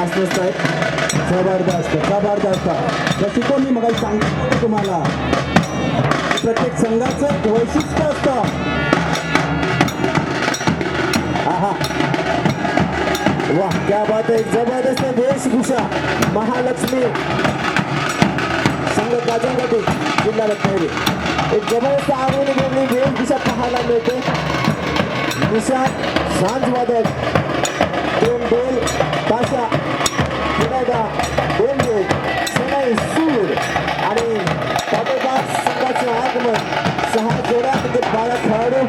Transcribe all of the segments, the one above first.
असलंच आहेत जबरदस्त जबरदस्त. जशी कोण मी मग सांगितलं तुम्हाला प्रत्येक संघाचं वैशिष्ट्य असतं. आहा. वाह क्या बात आहे. जबरदस्त वेशभूषा. महालक्ष्मी. संघ गाजवसाठी जिल्हा रत्नागिरी. एक जबरदस्त आवडली वेगळी वेशभूषा पाहायला मिळते. निशांत सांज वादक दोन डोल ताशा पुन्हा दोन डोल सनाई सूर आणि पाठोपाठ संघाचे आगमन सहा जोड्या म्हणजे बारा खेळाडू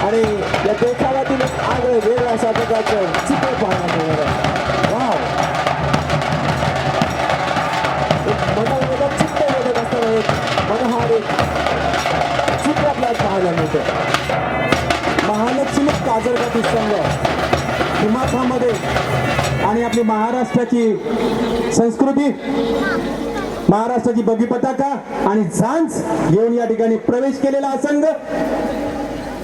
आणि या देखाव्यातील एक आगळं वेगळं अशा प्रकारचं चित्र पाहण्यात येणार आहे वाव एक मनोवेदक चित्तवेदक असणारं एक मनोहार एक चित्र आपल्याला पाहायला मिळतं महालक्ष्मी काजरगाठी संघ हिमाचलमध्ये आणि आपली महाराष्ट्राची संस्कृती. महाराष्ट्राची बगी पताका आणि झांज घेऊन या ठिकाणी प्रवेश केलेला असंघ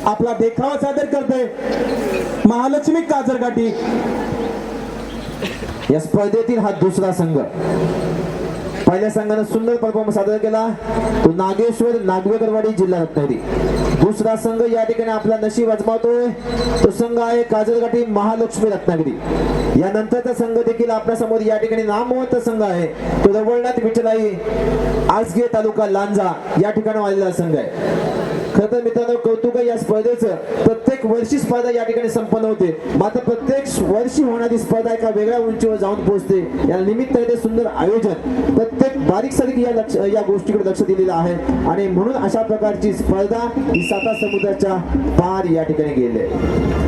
आपला देखावा सादर करतोय. महालक्ष्मी काजरघाटी. या स्पर्धेतील हा दुसरा संघ. पहिल्या संघानं सुंदर परफॉर्मन्स सादर केला. तो नागेश्वर नागवेकरवाडी जिल्हा रत्नागिरी. दुसरा संघ या ठिकाणी आपला नशीब आजमावतोय तो संघ आहे काजलगाठी महालक्ष्मी रत्नागिरी. यानंतरचा संघ देखील आपल्यासमोर या ठिकाणी नामवंत संघ आहे. तो रवळनाथ विठलाई आसगे तालुका लांजा या ठिकाणी आलेला संघ आहे. खरं तर मित्रांनो कौतुक या स्पर्धेचं. प्रत्येक वर्षी स्पर्धा या ठिकाणी संपन्न होते. मात्र प्रत्येक वर्षी होणारी स्पर्धा एका वेगळ्या उंचीवर जाऊन पोहोचते. या निमित्ताने ते सुंदर आयोजन. प्रत्येक बारीक सारीक या लक्ष या गोष्टीकडे लक्ष दिलेलं आहे. आणि म्हणून अशा प्रकारची स्पर्धा ही साता समुद्राच्या पार या ठिकाणी गेली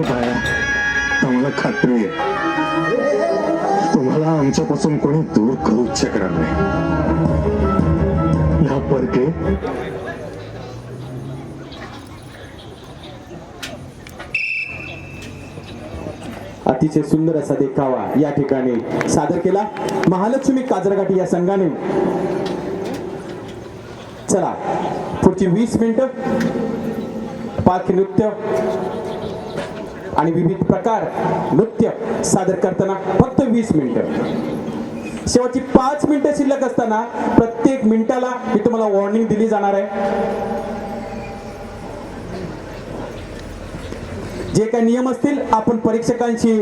बाया खात्री आहे तुम्हाला आमच्यापासून कोणी दूर करू शकणार नाही. ह्या परके अतिशय सुंदर असा देखावा या ठिकाणी सादर केला. महालक्ष्मी काजरगाठी या संघाने. चला. पुढची वीस मिनिटं पालखी नृत्य आणि विविध प्रकार नृत्य सादर करताना फक्त वीस मिनिटं. शेवटची पाच मिनिटं शिल्लक असताना प्रत्येक मिनिटाला मी तुम्हाला वॉर्निंग दिली जाणार आहे. जे काही नियम असतील आपण परीक्षकांशी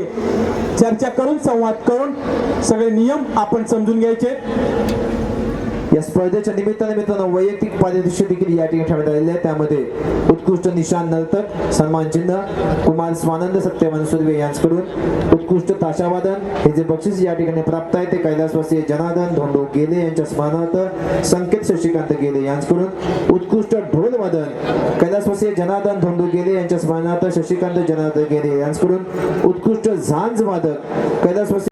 चर्चा करून संवाद करून सगळे नियम आपण समजून घ्यायचे. या स्पर्धेच्या निमित्ताने मित्रांनो वैयक्तिक पारितोषिक देखील या ठिकाणी ठेवण्यात आलेले आहे. त्यामध्ये उत्कृष्ट निशान नर्तक सन्मान चिन्ह कुमार स्वानंद सत्यवान सुर्वे यांच्याकडून उत्कृष्ट ताशावादन. हे जे बक्षीस या ठिकाणी प्राप्त आहे ते कैलासवासी जनार्दन धोंडो गेले यांच्या स्मरणार्थ संकेत शशिकांत गेले यांच्याकडून उत्कृष्ट ढोल वादन कैलासवासी जनार्दन धोंडो गेले यांच्या स्मरणार्थ शशिकांत जनार्दन गेले यांच्याकडून उत्कृष्ट झांज वादक कैलासवासी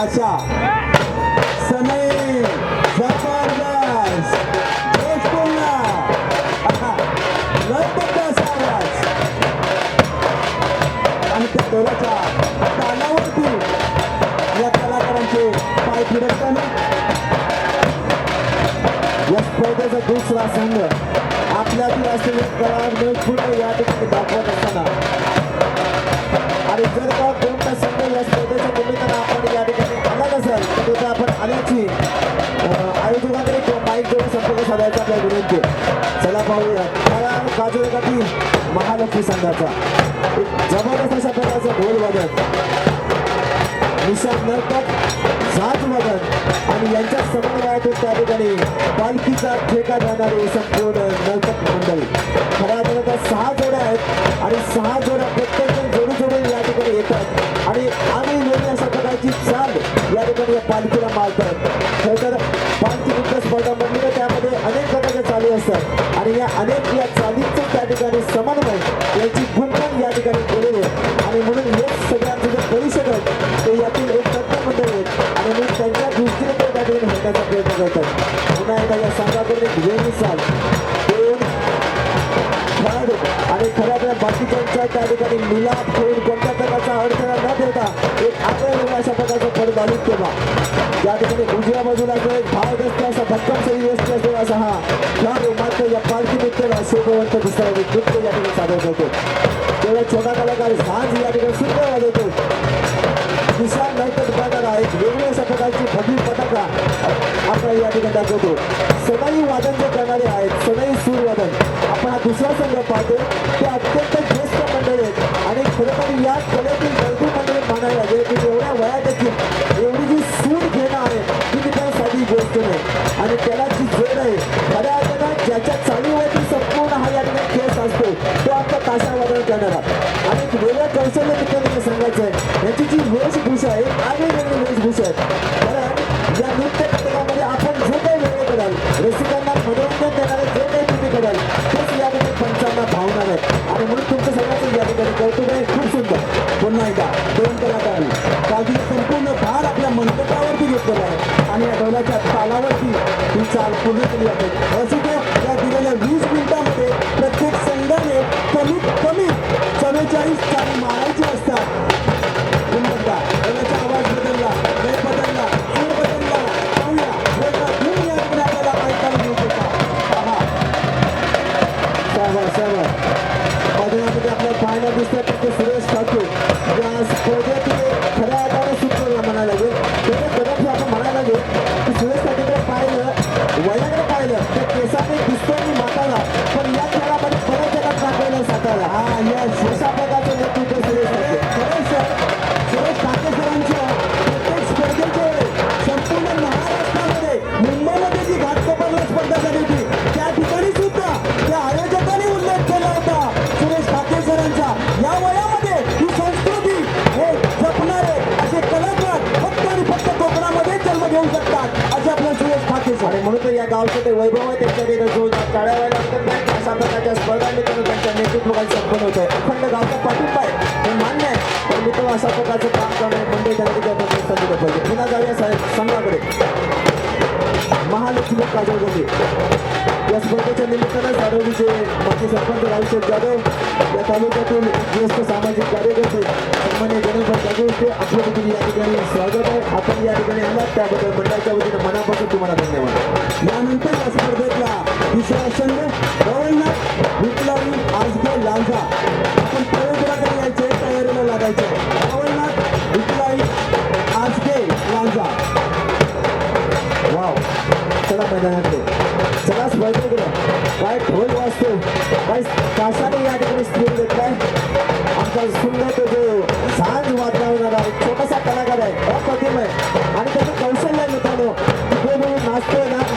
पाशा सनई जबरदस्त. देश बोलला आवाज आणि त्या ढोलाच्या तालावरती या कलाकारांचे पाय फिरकताना या स्पर्धेचा दुसरा संघ आपल्यातील असलेले कला पुढे या ठिकाणी दाखवत असताना महालक्ष्मी जबरदस्त अशा प्रकारचं ढोल वादन निशान नर्तक सात वादन आणि यांच्या समन्वयातून त्या ठिकाणी पालखीचा ठेका जाणारे संपूर्ण नर्तक मंडळी. खऱ्या अर्थात सहा जोड्या आहेत आणि सहा जोड्या प्रत्येक जण जोडी जोडून या ठिकाणी येतात. यातील एक तत्व मंडळी आहेत. आणि मी त्यांच्या दृष्टीने ते त्या ठिकाणी होण्याचा प्रयत्न करतात पुन्हा एकदा या संघाकडून एक वेगळी चाल दोन खेळाडू आणि खऱ्या खऱ्या बाकीच्यांच्या त्या ठिकाणी मिलाप होऊन कोणत्या प्रकारचा अडथळा न ठेवता एक आग्रह वेगळ्या अशा प्रकारचा पड बाधित केला या ठिकाणी उजव्या बाजूला जो एक भावग्रस्त असा भक्कम शरीर व्यस्त असतो असा हा खेळाडू मात्र या पालखी नृत्याला शोभवंत दिसणारा नृत्य या ठिकाणी सादर करतो तेवढा छोटा कलाकार झाज या ठिकाणी सुंदर वाजवतो किसान नायकट पताका एक वेगळ्या अशा प्रकारची भव्य पताका आपण या ठिकाणी दाखवतो. सदाई वादन जे करणारे आहेत. सदाई सूर वादन आपण हा दुसरा संघ पाहतो ते अत्यंत ज्येष्ठ मंडळी आहेत. आणि खरोखर या कलेतील भरपूर मंडळी म्हणायला लागेल की एवढ्या वयात देखील एवढी जी सूर घेणं आहे ती मित्रांनो साधी गोष्ट नाही. आणि त्याला जी जोड आहे आणि तालावरती ही चाल पूर्ण केली जाते अशी या दिलेल्या वीस मिनिटांमध्ये प्रत्येक संघाने कमीत कमी चव्वेचाळीस चाली मारायची असतात. पुन्हा आवाज बदलला लय बदलला सूर बदलला. पाहूया वेगळा धूम या ठिकाणी आपल्याला ऐकायला मिळतो का पहा मैदानामध्ये आपल्याला पाहायला दिसतात ते सुरेश ठाकूर. प्रकारचं काम मंडळी त्यांनी त्या ठिकाणी संधी पाहिजे पुन्हा जाऊया साहेब संघाकडे. महालक्ष्मी काजळगंगे या स्पर्धेच्या निमित्तानं धारावीचे माजी सरपंच रावशेठ जाधव या तालुक्यातील ज्येष्ठ सामाजिक कार्यकर्ते सन्मान्य गणेशभाई जागे आपल्या आपलं देखील या ठिकाणी स्वागत आहे. आपण या ठिकाणी आलात. त्याबद्दल मंडळाच्या वतीनं मनापासून तुम्हाला धन्यवाद. यानंतर या स्पर्धेतला दुसरा संघ गवळनाथ विप्लवी आजगे लांजा. आपण प्रयोगराकडे यायचे तयारीला लागायचे चला मैदानाकडे. चला स्पर्धेकडे. काय ठोल वाचतो काय तासाने या ठिकाणी स्थिर घेतलाय. आमचा सुंदर तो जो सांज वाजवणारा एक छोटासा कलाकार आहे. अप्रतिम आहे. आणि त्याचं कौशल्य मित्रांनो. तो जो नाचतोय ना.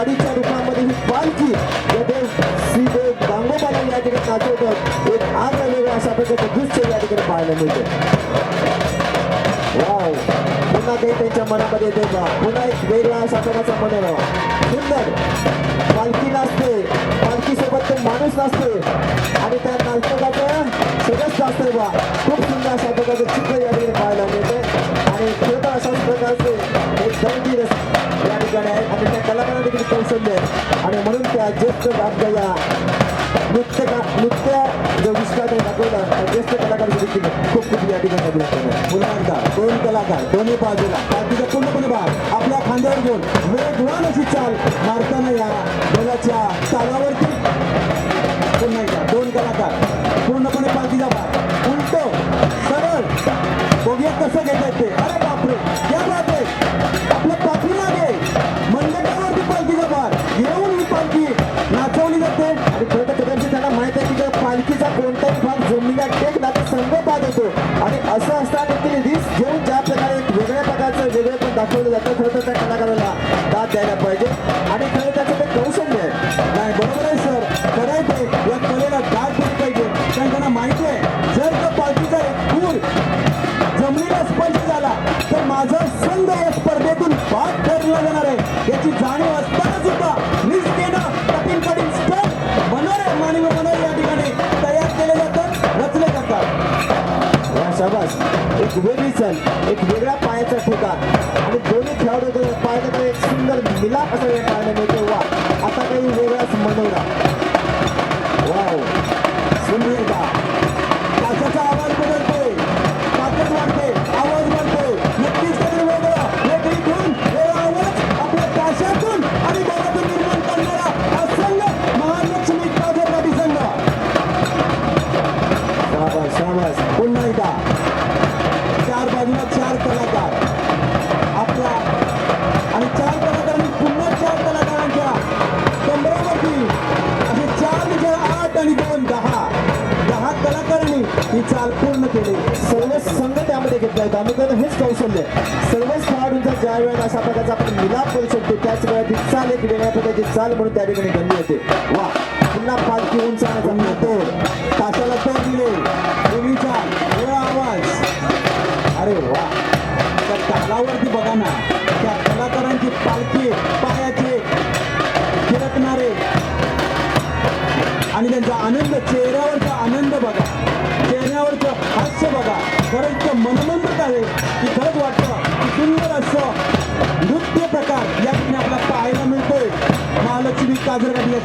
गाडीच्या रूपामध्ये ही पालखी येथे सीधे गांगोबाला या ठिकाणी नाचवतात. एक आग वेगळा असा प्रकारचं दृश्य या ठिकाणी पाहायला मिळतं. वाव. पुन्हा काही त्यांच्या मनामध्ये येते का? पुन्हा एक वेगळा असा प्रकारचा मनोरवा सुंदर. पालखी नाचते. पालखीसोबत तो माणूस नाचते. आणि त्या नाचकाचं सगळंच नाचतंय बा. त्या आपल्याला नृत्य का नृत्य जो विश्वास दाखवला त्या ज्येष्ठ कलाकार देखील खूप खूप या ठिकाणी अभिनंदन पुन्हा दोन कलाकार दोन्ही बाजूला पार्टीचा पूर्णपणे भाग आपल्या खांद्यावर घेऊन वेगवान अशी चाल मारताना या बैलाच्या तालावरती व्यक्तीचा कोणताही भाग जमिनीला टेकला तर संघ बाद होतो. आणि असं असताना एक वेगळ्या पायाचा ठोका आणि दोन्ही खेळाडू पायाचा एक सुंदर मिलाप असा या पाहायला मिळतो.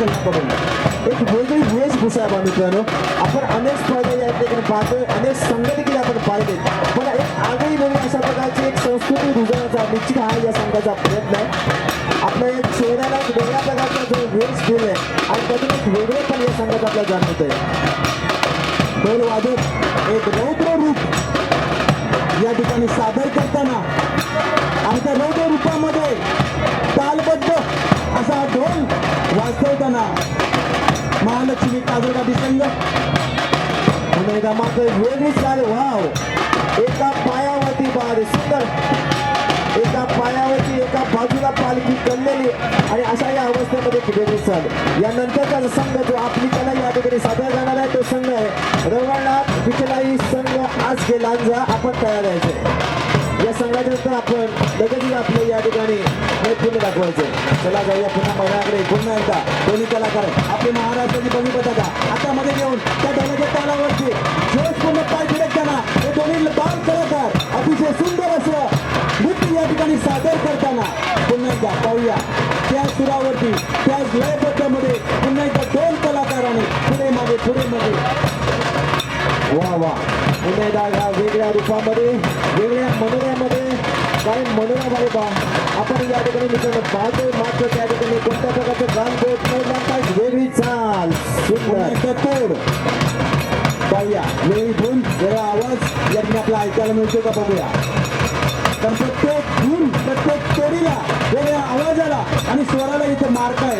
काजरगाडी बघून संघाकडून एक वेगळी वेशभूषा आहे मित्रांनो आपण अनेक स्पर्धा या ठिकाणी पाहतोय अनेक संघ देखील आपण पाहिले पण एक आगळी वेगळी अशा प्रकारची एक संस्कृती रुजवण्याचा निश्चित हा या संघाचा प्रयत्न आहे. आपल्या एक चेहऱ्याला एक वेगळ्या प्रकारचा जो वेश दिलाय आणि त्यातून एक वेगळे पण या संघात आपल्याला जाणवत आहे. ढोल वाजत एक रौद्र रूप या ठिकाणी सादर करताना आमच्या रौद्र रूपामध्ये तालबद्ध असा ढोल वाजवताना महालक्ष्मी काजरगाडी संघ. पुन्हा मात्र वेगळीच चाल वाव. एका पायावरती बाद सुंदर. एका पायावरती एका बाजूला पालखी कळलेली आणि अशा या अवस्थेमध्ये वेगळीच वेगळी चाल यानंतरचा जो संघ जो आपली कला या ठिकाणी सादर करणार आहे तो संघ आहे. रवळनाथ पिचलाई संघ आज के लांजा आपण तयार आहे. या आपण लगेच आपलं या ठिकाणी नैपुण्य दाखवायचं. चला जाऊया पुन्हा मैदानाकडे पुन्हा एकदा. दोन्ही कलाकार आपले महाराष्ट्राची कमी पताका हातामध्ये घेऊन त्या ढोलाच्या तालावरती जोशपूर्ण पाय फिरकताना हे दोन्ही बाल कलाकार अतिशय सुंदर असं नृत्य या ठिकाणी सादर करताना पुन्हा एकदा पाहूया. त्या सुरावरती त्या लयबद्धामध्ये पुन्हा एकदा दोन कलाकाराने पुढे मागे पुढे मागे. वा वा. पुन्हा एकदा या वेगळ्या रूपामध्ये वेगळ्या मनोऱ्यामध्ये काय मनोरा बारे बा आपण या ठिकाणी मित्रांनो पाहतोय मात्र त्या ठिकाणी कोणत्या प्रकारचं गान बोट न लागता वेगळी चाल. सुंदर. पाहूया. वेळी धून वेगळा आवाज या ठिकाणी आपला ऐकायला मिळतो का बघूया. तर प्रत्येक धून प्रत्येक चोरीला वेगळ्या आवाजाला आणि स्वराला इथे मार्क आहे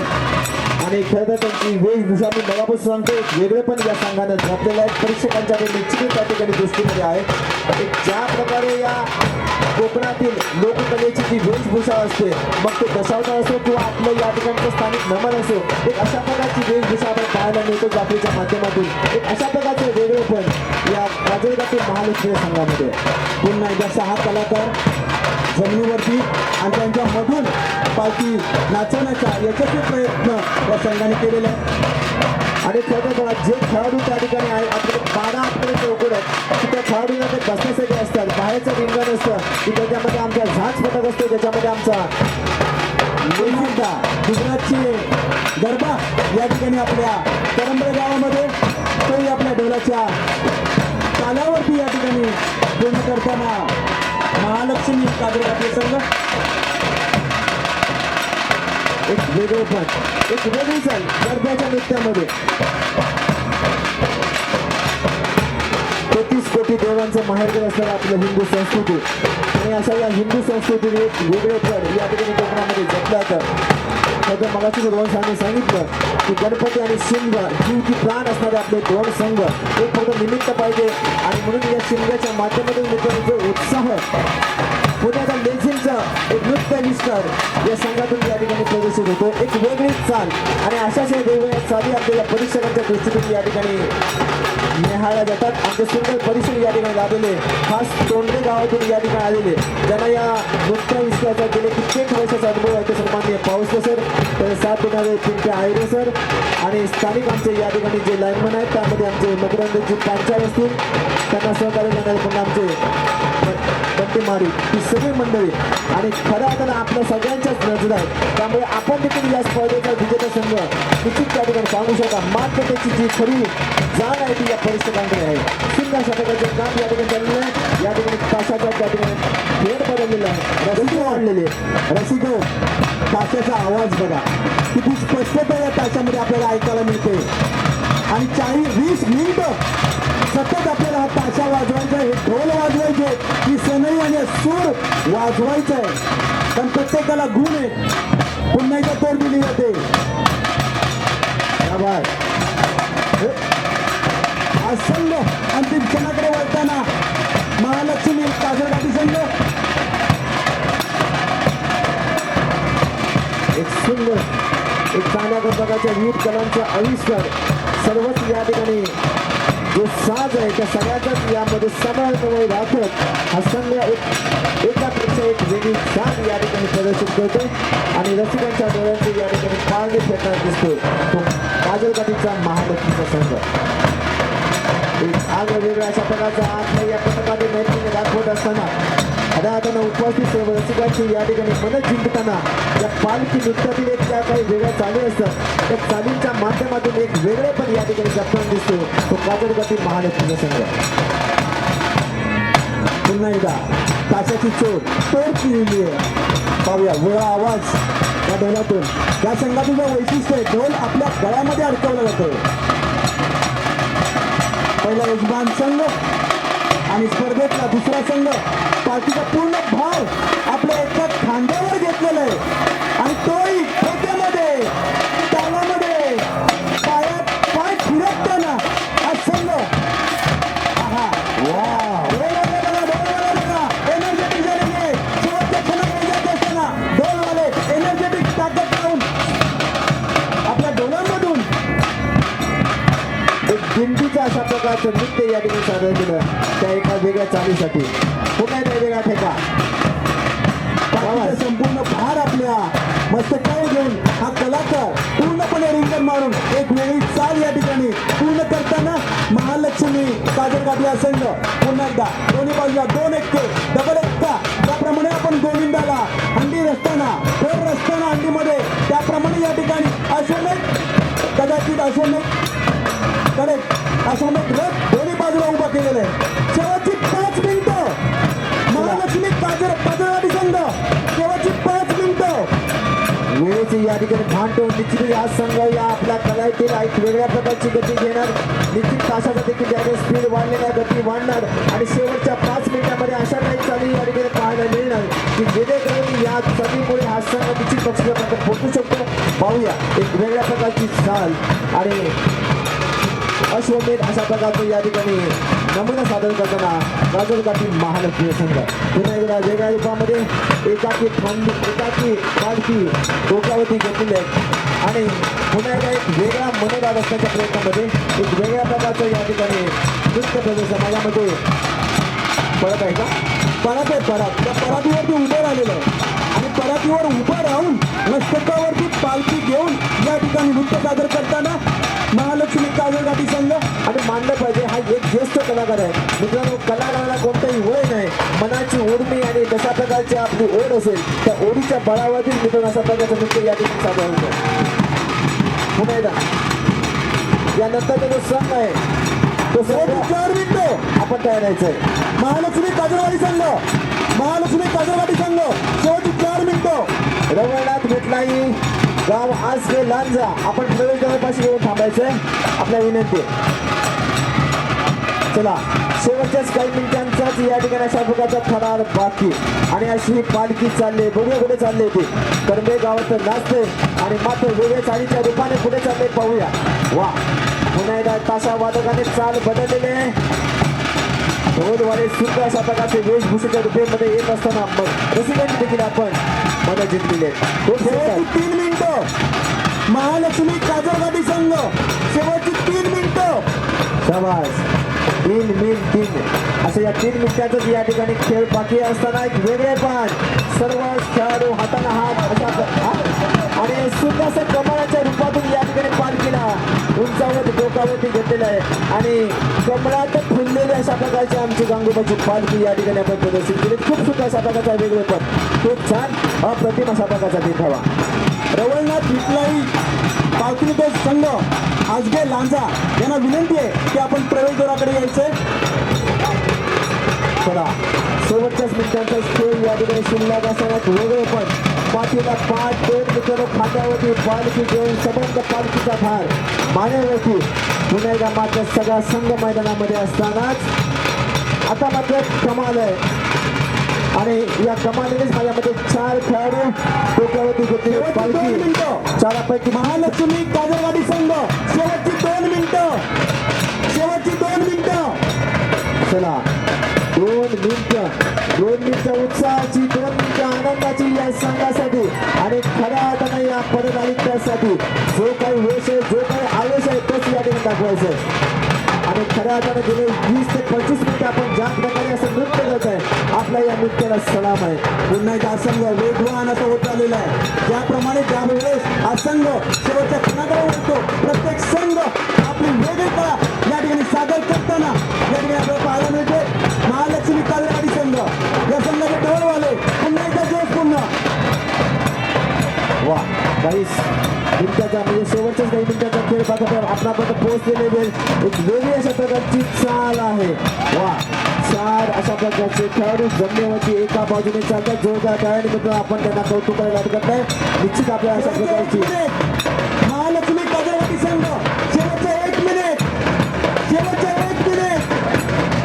आणि खरं तर त्यांची वेशभूषा मी मगापासून सांगतो वेगळे पण या संघानं जपलेलं आहेत. परीक्षकांच्या निश्चित त्या ठिकाणी दृष्टीमध्ये आहे ज्या प्रकारे या कोकणातील लोककलेची जी वेशभूषा असते मग ते दशावता असो किंवा आपलं या ठिकाणचं स्थानिक नमन असो एक अशा प्रकारची वेशभूषा आपण पाहायला मिळतो जाफरीच्या माध्यमातून. एक अशा प्रकारचे वेगळेपण या राजळगातील महालक्ष्मी संघामध्ये. पुन्हा एकदा सहा कलाकार जमिनीवरती आणि त्यांच्या मधून पालखी नाचवण्याचा यशस्वी प्रयत्न या संघाने केलेला आहे. आणि खरं जे खेळाडू त्या ठिकाणी आहे आपले बारा आपले चौकड आहेत की त्या खेळाडूला ते बसण्यासाठी असतात बाहेरचं रिंगण असतं की त्याच्यामध्ये आमचा झाच पटक असतो त्याच्यामध्ये आमचा गुजरातची गरबा या ठिकाणी आपल्या करंबळे गावामध्ये तोही आपल्या ढोलाच्या तालावरती या ठिकाणी पूर्ण करताना महालक्ष्मी कादरगाठी संघ. एक वेगळंपण एक वेगळी चाल गरब्याच्या नृत्यामध्ये तेहतीस कोटी देवांचं माहेरघर असणारं आपलं हिंदू संस्कृती आणि अशा या हिंदू संस्कृतीने एक वेगळेपण या ठिकाणी कोकणामध्ये जपला तर तर मगाशी दोन सांगून सांगितलं की गणपती आणि शिमगा जीव की प्राण असणारे आपले दोन संघ एक फक्त निमित्त पाहिजे आणि म्हणून या शिमग्याच्या माध्यमातून लोकांचा उत्साह पुण्याचा लेझिमचा एक नृत्य विस्तार या संघातून या ठिकाणी प्रदर्शित होतो एक वेगळीच चाल. आणि अशाच या वेगवेगळ्या चाली आपल्याला परीक्षकांच्या दृष्टीतून या ठिकाणी निहाळल्या जातात. आमचे सुंदर परिसर या ठिकाणी लाभलेले खास तोंडे गावातून या ठिकाणी आलेले ज्यांना या नृत्य विस्ताराचा गेले कित्येक वर्षाचा अनुभव आहे ते सन्माननीय पाऊस सर. तर साथ देणारे पिंटे आयरे सर. आणि स्थानिक आमचे या ठिकाणी जे लाईनमन आहेत त्यामध्ये आमचे मकरंदजी पांचाळ असतील. त्यांना सहकार्य करणारे पुन्हा आमचे मारी. ही सगळी मंडळी. आणि खऱ्या अर्थानं आपल्या सगळ्यांच्याच नजर आहेत त्यामुळे आपण देखील या स्पर्धेचा विजेता संघ निश्चित त्या ठिकाणी सांगू शकता. मात्र त्याची जी खरी जाण आहे ती या परीक्षकांकडे आहे सुंदर शतकाचे काम या ठिकाणी चाललेलं आहे या ठिकाणी तासाच्या त्या ठिकाणी फेर बदललेला आहे रस्ते वाढलेले रसिको ताशाचा आवाज बघा किती स्पष्टता या ताशामध्ये आपल्याला ऐकायला मिळते आणि चाळीस वीस मिनिटं सतत आपल्याला हा ताशा वाजवायचा आहे. हे ढोल वाजवायचे ही सनई आणि सूर वाजवायचा आहे. पण प्रत्येकाला गुण आहे. पुन्हा एकदा तोड दिली जाते. संघ अंतिम क्षणाकडे वळताना महालक्ष्मी काजरगाठी संघ. एक सुंदर एक चांगल्या प्रकारच्या विविध कलांचा आविष्कार सर्वच या ठिकाणी जो साज आहे त्या सगळ्याचाच यामध्ये समन्वय राखत हा संघ एक एकापेक्षा एक वेगळी साज या ठिकाणी प्रदर्शित करतो आणि रसिकांच्या डोळ्यांचे या ठिकाणी पाळणे फेटणार दिसतो. तो काजलकाठीचा महालक्ष्मीचा संघ. आग्र आगळं वेगळ्या अशा प्रकारचा या पथकाने नैपुण्य दाखवत असताना अनाथांना उपस्थित सर्व रसिकांची या ठिकाणी मन जिंकताना या पालखी नृत्यातील एक ज्या काही वेगळ्या चाली असतात त्या चालींच्या माध्यमातून एक वेगळे पण या ठिकाणी जपताना दिसतो तो काजलगाठी महालक्ष्मीचा संघ पुन्हा एकदा ताशाची चोट तोर केलेली आहे पाहूया वेळा आवाज या ढोलातून या संघातून जे वैशिष्ट्य आहे ढोल आपल्या गळ्यामध्ये अडकवला जातो. पहिला यजमान संघ आणि स्पर्धेतला दुसरा संघ. पार्टीचा पूर्ण भार आपल्या एकाच खांद्यावर घेतलेला आहे. नृत्य या ठिकाणी सादर केलं. त्या एका वेगळ्या चालीसाठी. हो पुन्हा एकदा वेगळा ठेका? संपूर्ण भार आपल्या मस्तकावर घेऊन हा कलाकार पूर्णपणे रिंगण मारून एक वेगळी चाल या ठिकाणी पूर्ण करताना महालक्ष्मी काजरगाठी हा संघ पुन्हा एकदा दोन्ही बाजूला दोन एक डबल एक्का त्याप्रमाणे आपण गोविंदाला हंडी रचताना फोर रचताना हंडीमध्ये त्याप्रमाणे या ठिकाणी अश्वमेध कदाचित अश्वमेध करेक्ट अश्वमेध रथ उभा केलेला आहे शेवटची पाच मिनिटं. महालक्ष्मी काजर काजरवाडी संघ. शेवटची पाच मिनिटं. वेळेची या ठिकाणी भान ठेवून निश्चितच हा संघ या आपल्या कलाईतील एक वेगळ्या प्रकारची गती घेणार निश्चित तासाचा देखील त्याने स्पीड वाढलेला गती वाढणार. आणि शेवटच्या पाच मिनिटांमध्ये अशा काही चाली या ठिकाणी पाहायला मिळणार की जेणेकरून या चालीमुळे हा संघ निश्चित पक्षापर्यंत पोहोचू शकतो. पाहूया. एक वेगळ्या प्रकारची चाल आणि अश्वमेध अशा प्रकारचं या ठिकाणी नमुना सादर करताना गाजरगाठी महालक्ष्मी संघ. पुन्हा एकदा वेगळ्या रूपामध्ये एकाकी थांबी एकाकी पालखी डोक्यावरती घेतलेली आहे आणि पुन्हा एकदा एक वेगळा मनोभाव असण्याच्या प्रयत्नामध्ये एक वेगळ्या प्रकारचं या ठिकाणी नृत्य प्रदर्शन समाजामध्ये पडत आहे का? परत आहे परत त्या परातीवरती उभं राहिलेलं आहे. आणि परातीवर उभं राहून मस्तकावरती पालखी घेऊन या ठिकाणी नृत्य सादर करताना आपली ओढ असेल त्या ओढीच्या बळावरतीच मित्रांनो अशा प्रकारचं नृत्य या ठिकाणी सादर होतं पुन्हा एकदा यानंतर जो संघ आहे तो शेवटची संघ चार मिनिटं आपण तयार आहे महालक्ष्मी काजरवाडी संघ. महालक्ष्मी काजरवाडी संघ. शेवटची चार मिनिटं रवळनाथ भेटलाई गाव आसगे लांजा. आपण प्रवेशद्वारापाशी येऊन थांबायचंय. आपल्या विनंती. चला शेवटच्याच काही मिनिटांचाच या ठिकाणी अशा प्रकारचा थरार बाकी. आणि अशी ही पालखी चालली बघूया कुठे चालले ते करंबे गावात नाचते आणि मात्र वेगळ्या चालीच्या रूपाने पुढे चालले पाहूया. वा पुन्हा एकदा ताशा वादकाने चाल बदललेले ढोलवाले सुद्धा अशा प्रकारचे वेशभूषेच्या रूपेमध्ये येत असताना मग रसिकांची देखील आपण मदत जिंकलेली तीन मिनिटं. महालक्ष्मी काजरगाठी संघ. शेवटची तीन मिनिटं. शाबास. तीन मिल तीन असं या तीन मिनिटातच या ठिकाणी खेळ बाकी असताना एक वेगळे पण सर्व खेळाडू हाताला हात अशा आणि सुंदर कमळाच्या रूपातून या ठिकाणी पालखीला उंचावर डोकावरती घेतलेलं आहे. आणि कमळात फुललेली अशा प्रकारची आमची गांगोबाची पालखी या ठिकाणी आपण प्रदर्शित केली. खूप सुद्धा अशा प्रकारचा वेगळे पण. खूप छान अप्रतिम अशा प्रकारचा देखावा. रवळनाथ विटलाई पालखी संघ आजगे लांजा यांना विनंती आहे की आपण प्रवेशद्वाराकडे यायचंय चला शेवटच्याच मिनिटांचा स्टेज या ठिकाणी शिल्लक असताना वेगळे पण पाठीला पाच दोन मित्र खात्यावरती पालखी घेऊन सबंध पालखीचा भार. मानेवरती पुन्हा एकदा मात्र सगळा संघ मैदानामध्ये असतानाच. आता मात्र कमाल आहे. आणि या कमालीनेच माझ्यामध्ये चार खेळाडू डोक्यावरती पालखी मिनिटं. चारापैकी महालक्ष्मी काजरवाडी संघ. शेवटची दोन मिनिटं. शेवटची दोन मिनिटं. चला दोन मिनिटं. दोन मिनिटं उत्साहाची दोन मिनिटं आनंदाची या संघासाठी आणि खऱ्या अर्थानं या पदनालिकासाठी जो काही वेश आहे जो काही आवेश आहे तोच या ठिकाणी दाखवायचं आहे. आणि खऱ्या अर्थानं गेले वीस ते पंचवीस मिनिटं आपण ज्या प्रकारे असं नृत्य करत आहे आपल्या या नृत्याला सलाम आहे. पुन्हा एकदा असंघ वेगवान असा होत आलेला आहे. ज्याप्रमाणे ज्या वेळेस हा शेवटच्या क्षणाकडे वळतो प्रत्येक संघ आपली वेगळी कला या ठिकाणी सादर करताना या ठिकाणी आपल्याला पाहायला मिळते महालक्ष्मी कालवाडी संघ. या संघाचे डोळवाले पुन्हा एकदा जोश पुन्हा. वा. काहीच मिनिटाचा म्हणजे शेवटच्याच काही मिनिटाचा खेळ बघत आपणापर्यंत पोहोचलेले वेळ. एक वेगळी अशा प्रकारची चाल आहे. वा चार अशा प्रकारचे खेळाडू जमिनीवरती एका बाजूने चालतात. जोरदार टाळ्याने मित्र आपण त्यांना कौतुक करायला हरकत नाही. निश्चित आपल्या अशा प्रकारची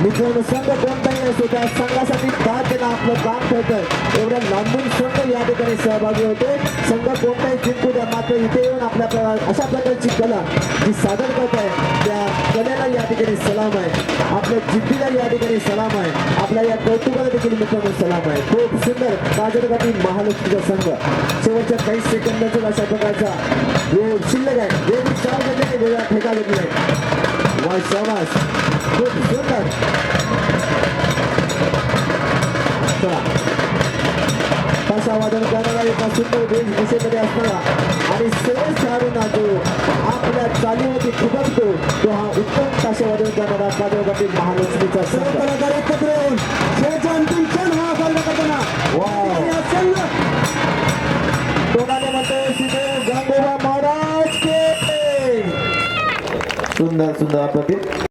मित्रांनो संघ कोणताही असतो त्या संघासाठी दाद देणं आपलं काम ठरतं एवढ्या लांबून संघ या ठिकाणी सहभागी होते. संघ कोणताही जिंकू द्या मात्र इथे येऊन आपल्या अशा प्रकारची कला जी सादर करत आहे त्या कलेला या ठिकाणी सलाम आहे. आपल्या जिद्दीला या ठिकाणी सलाम आहे. आपल्या या कौतुकाला देखील मित्रांनो सलाम आहे. खूप सुंदर काजरगाठी महालक्ष्मीचा संघ. शेवटच्या काही सेकंदाचा अशा प्रकारचा वेळ शिल्लक आहे. वेळ चार गतीने वेळा फेका घेतला आहे. वा शाबास. करणारा एका सुंदर वेशभूषेमध्ये असणारा आणि सर्व खेळाडूंना जो आपल्या चालीवरती ठिबकतो तो हा उत्तम ताशे करणारा काजळगाठी महालक्ष्मीचा संघ. एकत्र येऊन अंतिम क्षण हा साजरा करताना कोणाला गांगोबा महाराज के. सुंदर सुंदर अप्रतिम